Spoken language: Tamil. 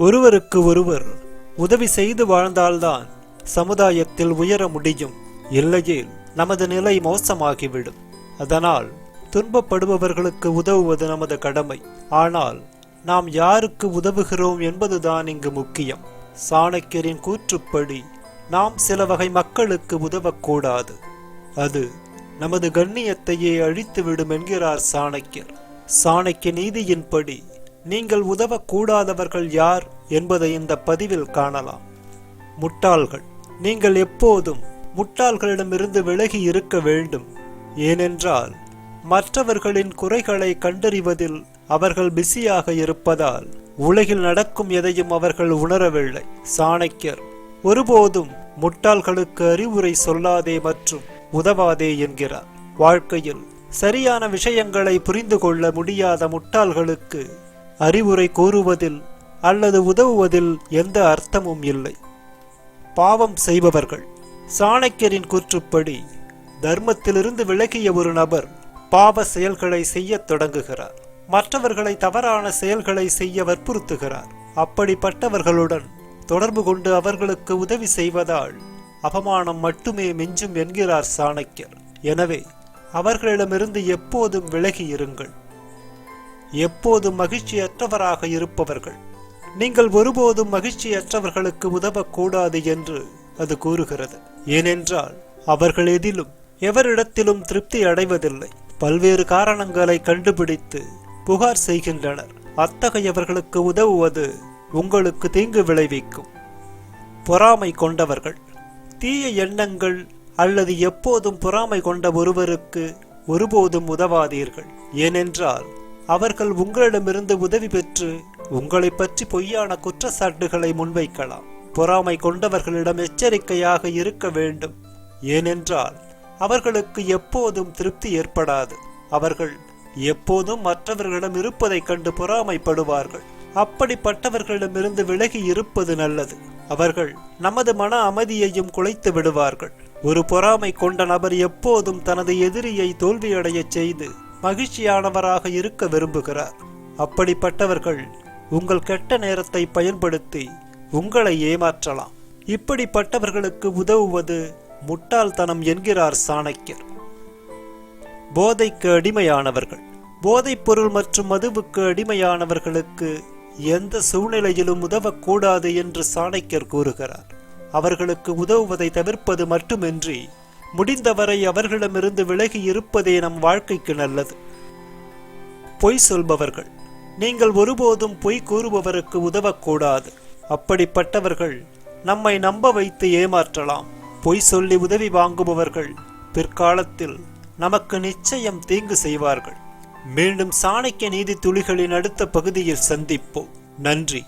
ஒருவருக்கு ஒருவர் உதவி செய்து வாழ்ந்தால்தான் சமுதாயத்தில் உயர முடியும். இல்லையே நமது நிலை மோசமாகிவிடும். அதனால் துன்பப்படுபவர்களுக்கு உதவுவது நமது கடமை. ஆனால் நாம் யாருக்கு உதவுகிறோம் என்பதுதான் இங்கு முக்கியம். சாணக்கியரின் கூற்றுப்படி நாம் சில வகை மக்களுக்கு உதவக்கூடாது. அது நமது கண்ணியத்தையே அழித்துவிடும் என்கிறார் சாணக்கியர். சாணக்கிய நீதியின்படி நீங்கள் உதவக்கூடாதவர்கள் யார் என்பதை இந்த பதிவில் காணலாம். முட்டாள்கள். நீங்கள் எப்போதும் முட்டாள்களிடமிருந்து விலகி இருக்க வேண்டும். ஏனென்றால் மற்றவர்களின் குறைகளை கண்டறிவதில் அவர்கள் பிஸியாக இருப்பதால் உலகில் நடக்கும் எதையும் அவர்கள் உணரவில்லை. சாணக்கியர். ஒருபோதும் முட்டாள்களுக்கு அறிவுரை சொல்லாதே மற்றும் உதவாதே என்கிறார். வாழ்க்கையில் சரியான விஷயங்களை புரிந்து கொள்ள முடியாத முட்டாள்களுக்கு அறிவுரை கூறுவதில் அல்லது உதவுவதில் எந்த அர்த்தமும் இல்லை. பாவம் செய்பவர்கள். சாணக்கியரின் கூற்றுப்படி தர்மத்திலிருந்து விலகிய ஒரு நபர் பாவ செயல்களை செய்யத் தொடங்குகிறார். மற்றவர்களை தவறான செயல்களை செய்ய வற்புறுத்துகிறார். அப்படிப்பட்டவர்களுடன் தொடர்பு கொண்டு அவர்களுக்கு உதவி செய்வதால் அவமானம் மட்டுமே மிஞ்சும் என்கிறார் சாணக்கியர். எனவே அவர்களிடமிருந்து எப்போதும் விலகி இருங்கள். எப்போதும் மகிழ்ச்சியற்றவராக இருப்பவர்கள்? நீங்கள் ஒருபோதும் மகிழ்ச்சியற்றவர்களுக்கு உதவக்கூடாது என்று அது கூறுகிறது. ஏனென்றால் அவர்கள் எதிலும் எவரிடத்திலும் திருப்தி அடைவதில்லை. பல்வேறு காரணங்களை கண்டுபிடித்து புகார் செய்கின்றனர். அத்தகையவர்களுக்கு உதவுவது உங்களுக்கு தீங்கு விளைவிக்கும். பொறாமை கொண்டவர்கள். தீய எண்ணங்கள் அல்லது எப்போதும் பொறாமை கொண்ட ஒருவருக்கு ஒருபோதும் உதவாதீர்கள். ஏனென்றால் அவர்கள் உங்களிடமிருந்து உதவி பெற்று உங்களை பற்றி பொய்யான குற்றச்சாட்டுகளை முன்வைக்கலாம். பொறாமை கொண்டவர்களிடம் எச்சரிக்கையாக இருக்க வேண்டும். ஏனென்றால் அவர்களுக்கு எப்போதும் திருப்தி ஏற்படாது. அவர்கள் எப்போதும் மற்றவர்களிடம் இருப்பதைக் கண்டு பொறாமைப்படுவார்கள். அப்படிப்பட்டவர்களிடமிருந்து விலகி இருப்பது நல்லது. அவர்கள் நமது மன அமைதியையும் குலைத்து விடுவார்கள். ஒரு பொறாமை கொண்ட நபர் எப்போதும் தனது எதிரியை தோல்வியடையச் செய்து மகிழ்ச்சியானவராக இருக்க விரும்புகிறார். அப்படிப்பட்டவர்கள் உங்கள் கெட்ட நேரத்தை பயன்படுத்தி உங்களை ஏமாற்றலாம். இப்படிப்பட்டவர்களுக்கு உதவுவது முட்டாள்தனம் என்கிறார் சாணக்கியர். போதைக்கு அடிமையானவர்கள். போதைப் பொருள் மற்றும் மதுவுக்கு அடிமையானவர்களுக்கு எந்த சூழ்நிலையிலும் உதவக்கூடாது என்று சாணக்கியர் கூறுகிறார். அவர்களுக்கு உதவுவதை தவிர்ப்பது மட்டுமின்றி முடிந்தவரை அவர்களிடமிருந்து விலகி இருப்பதே நம் வாழ்க்கைக்கு நல்லது. பொய் சொல்பவர்கள். நீங்கள் ஒருபோதும் பொய் கூறுபவருக்கு உதவக்கூடாது. அப்படிப்பட்டவர்கள் நம்மை நம்ப வைத்து ஏமாற்றலாம். பொய் சொல்லி உதவி வாங்குபவர்கள் பிற்காலத்தில் நமக்கு நிச்சயம் தீங்கு செய்வார்கள். மீண்டும் சாணக்கிய நீதி துளிகளின் அடுத்த பகுதியில் சந்திப்போம். நன்றி.